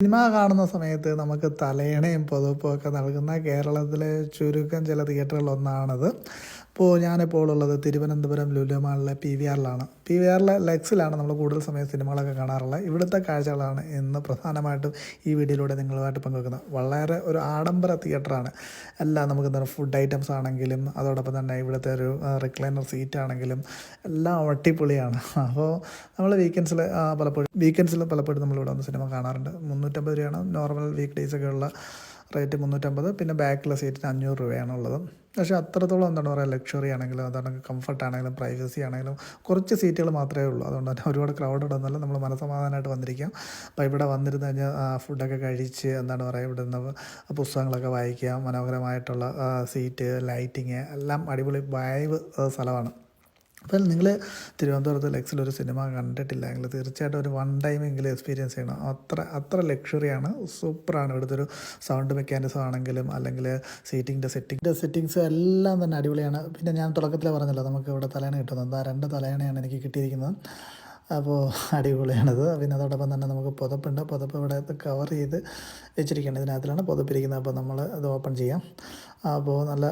Cinema കാണുന്ന സമയത്ത് നമുക്ക് തലയണയും പുതപ്പും ഒക്കെ നൽകുന്ന കേരളത്തിലെ ചുരുക്കം ചില തിയേറ്ററുകളിൽ തിയേറ്ററുകളൊന്നാണത് ഇപ്പോൾ ഞാനിപ്പോൾ ഉള്ളത് തിരുവനന്തപുരം ലുലുമാളിലെ പി വി ആറിലാണ്. പി വി ആറിലെ ലെക്സിലാണ് നമ്മൾ കൂടുതൽ സമയം സിനിമകളൊക്കെ കാണാറുള്ളത്. ഇവിടുത്തെ കാഴ്ചകളാണ് ഇന്ന് പ്രധാനമായിട്ടും ഈ വീഡിയോയിലൂടെ നിങ്ങളുമായിട്ട് പങ്കുവെക്കുന്നത്. വളരെ ഒരു ആഡംബര തിയേറ്ററാണ്. എല്ലാം നമുക്ക് എന്താണ് ഫുഡ് ഐറ്റംസ് ആണെങ്കിലും അതോടൊപ്പം തന്നെ ഇവിടുത്തെ ഒരു റിക്ലൈനർ സീറ്റ് ആണെങ്കിലും എല്ലാം അടിപൊളിയാണ്. അപ്പോൾ നമ്മൾ വീക്കെൻഡ്സിൽ പലപ്പോഴും വീക്കെൻഡ്സിൽ പലപ്പോഴും നമ്മളിവിടെ വന്ന് സിനിമ കാണാറുണ്ട്. മുന്നൂറ്റമ്പത് രൂപയാണ് നോർമൽ വീക്ക് ഡേയ്സൊക്കെ ഉള്ള റേറ്റ് മുന്നൂറ്റമ്പത് പിന്നെ ബാക്കിലെ സീറ്റിന് അഞ്ഞൂറ് രൂപയാണ് ഉള്ളത് പക്ഷേ അത്രത്തോളം എന്താണ് പറയുക ലക്ഷറി ആണെങ്കിലും അതാണ് കംഫർട്ട് ആണെങ്കിലും പ്രൈവസി ആണെങ്കിലും കുറച്ച് സീറ്റുകൾ മാത്രമേ ഉള്ളൂ. അതുകൊണ്ട് തന്നെ ഒരുപാട് ക്രൗഡഡ് ഒന്നല്ല നമ്മൾ മനസമാധാനമായിട്ട് വന്നിരിക്കാം. അപ്പോൾ ഇവിടെ വന്നിരുന്ന് കഴിഞ്ഞാൽ ഫുഡൊക്കെ കഴിച്ച് എന്താണ് പറയുക ഇവിടെ നിന്ന് പുസ്തകങ്ങളൊക്കെ വായിക്കാം. മനോഹരമായിട്ടുള്ള സീറ്റ് ലൈറ്റിങ് എല്ലാം അടിപൊളി വൈബ് സ്ഥലമാണ്. അപ്പോൾ നിങ്ങൾ തിരുവനന്തപുരത്ത് ലെക്സിൽ ഒരു സിനിമ കണ്ടിട്ടില്ലെങ്കിൽ തീർച്ചയായിട്ടും ഒരു വൺ ടൈം എങ്കിലും എക്സ്പീരിയൻസ് ചെയ്യണം. അത്ര അത്ര ലക്ഷറിയാണ് സൂപ്പറാണ് ഇവിടുത്തെ ഒരു സൗണ്ട് മെക്കാനിസം ആണെങ്കിലും അല്ലെങ്കിൽ സീറ്റിങ്ങിന്റെ സെറ്റിങ്ങിന്റെ സെറ്റിങ്സ് എല്ലാം തന്നെ അടിപൊളിയാണ്. പിന്നെ ഞാൻ തുടക്കത്തിൽ പറഞ്ഞല്ലോ നമുക്ക് ഇവിടെ തലേണ കിട്ടുന്നത്. എന്താ രണ്ട് തലേണയാണ് എനിക്ക് കിട്ടിയിരിക്കുന്നത്. അപ്പോൾ അടിപൊളിയാണത്. പിന്നെ അതോടൊപ്പം തന്നെ നമുക്ക് പുതപ്പുണ്ട്. പുതപ്പ് ഇവിടെ കവർ ചെയ്ത് വെച്ചിരിക്കുകയാണ് ഇതിനകത്തിലാണ് പുതപ്പിരിക്കുന്നത്. അപ്പോൾ നമ്മൾ ഇത് ഓപ്പൺ ചെയ്യാം. അപ്പോൾ നല്ല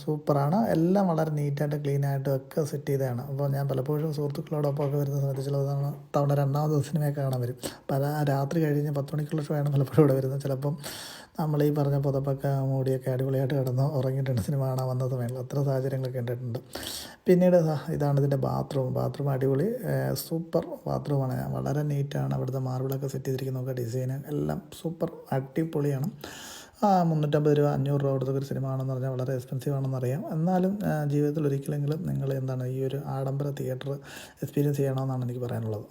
സൂപ്പറാണ്. എല്ലാം വളരെ നീറ്റായിട്ട് ക്ലീനായിട്ടും ഒക്കെ സെറ്റ് ചെയ്തതാണ്. അപ്പോൾ ഞാൻ പലപ്പോഴും സുഹൃത്തുക്കളോടൊപ്പം ഒക്കെ വരുന്ന സമയത്ത് ചില തവണ തവണ രണ്ടാമത് സിനിമയൊക്കെ കാണാൻ വരും. പല രാത്രി കഴിഞ്ഞ് പത്ത് മണിക്കുള്ള ഷോ ആണ് പലപ്പോഴും ഇവിടെ വരുന്നത്. ചിലപ്പം നമ്മൾ ഈ പറഞ്ഞ പുതപ്പൊക്കെ മൂടിയൊക്കെ അടിപൊളിയായിട്ട് കിടന്ന് ഉറങ്ങിയിട്ടുണ്ട്. സിനിമ കാണാൻ വന്നത് വേണം അത്ര സാഹചര്യങ്ങളൊക്കെ ഉണ്ടായിട്ടുണ്ട് പിന്നീട് ഇതാണ് ഇതിന്റെ ബാത്റൂം ബാത്റൂം അടിപൊളി. സൂപ്പർ ബാത്റൂമാണ് വളരെ നീറ്റാണ് അവിടുത്തെ മാർബിളൊക്കെ സെറ്റ് ചെയ്തിരിക്കുന്നതൊക്കെ ഡിസൈൻ എല്ലാം സൂപ്പർ അടിപൊളിയാണ്. മുന്നൂറ്റമ്പത് രൂപ അഞ്ഞൂറ് രൂപ കൊടുത്തൊക്കെ ഒരു സിനിമ ആണെന്ന് പറഞ്ഞാൽ വളരെ എക്സ്പെൻസീവ് ആണെന്ന് അറിയാം. എന്നാലും ജീവിതത്തിൽ ഒരിക്കലെങ്കിലും നിങ്ങൾ എന്താണ് ഈ ഒരു ആഡംബര തിയേറ്റർ എക്സ്പീരിയൻസ് ചെയ്യണമെന്നാണ് എനിക്ക് പറയാനുള്ളത്.